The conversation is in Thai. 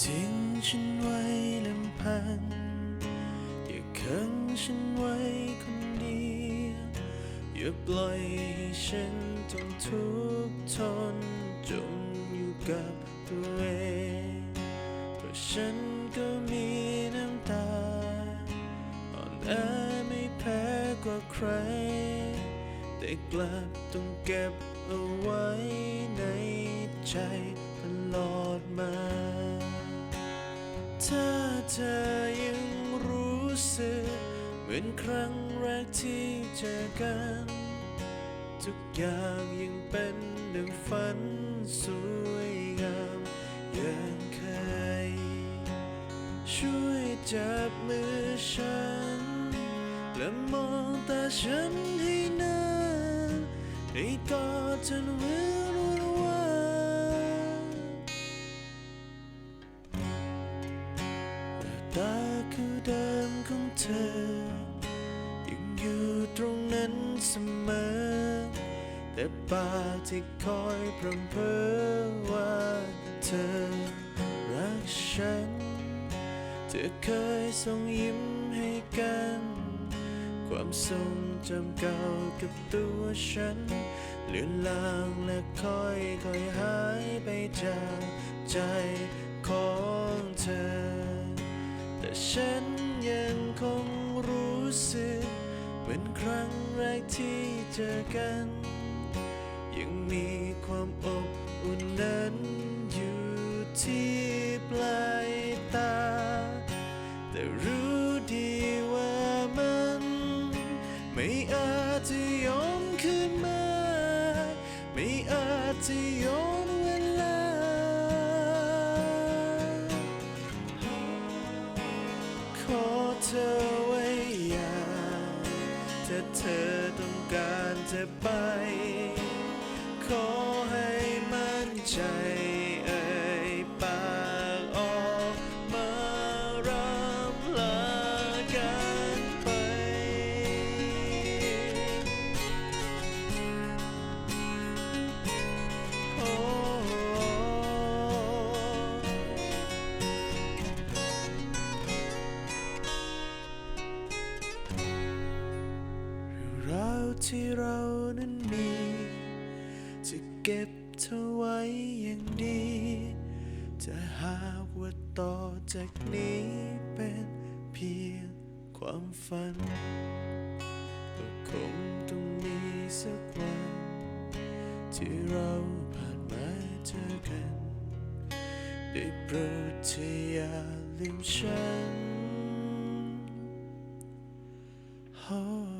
ทิ้งฉันไว้ลำพังอย่าขังฉันไว้คนเดียวอย่าปล่อยให้ฉันต้องทุกข์ทนจมอยู่กับตัวเองเพราะฉันก็มีน้ำตาอ่อนแอไม่แพ้กว่าใคร แต่กลับต้องเก็บเอาไว้ในใจตลอดมาถ้า เธอยังรู้สึก เหมือนครั้งแรกที่เจอกัน ทุกอย่างยังเป็นหนึ่งฝันสวยงามอย่างเคย ช่วยจับมือฉัน และมองตาฉันให้นานให้กอดจนมือน ตาคือเดิมของเธอ ยังอยู่ตรงนั้นเสมอ แต่ปากที่คอยพรำเพ้อว่าเธอรักฉัน เธอเคยส่งยิ้มให้กัน ความทรงจำเก่ากับตัวฉันเลือนลางและค่อยค่อยหายไปจากใจของเธอ แต่ฉันยังคงรู้สึกเหมือนครั้งแรกที่เจอกัน ยังมีความอบอุ่นนั้นอยู่ที่ปลายตา แต่รู้ดีว่ามัน ไม่อาจจะย้อนคืนมา ไม่อาจจะย้อน เธอไว้อย่าถ้าเธอต้องการจะไป ขอให้มั่นใจ ที่เรานั้นมี จะเก็บเธอไว้อย่างดี จะหากว่าต่อจากนี้เป็นเพียงความฝัน ก็คงต้องมีสักวัน ที่เราผ่านมาเจอกัน ได้โปรดที่อย่าลืมฉัน Oh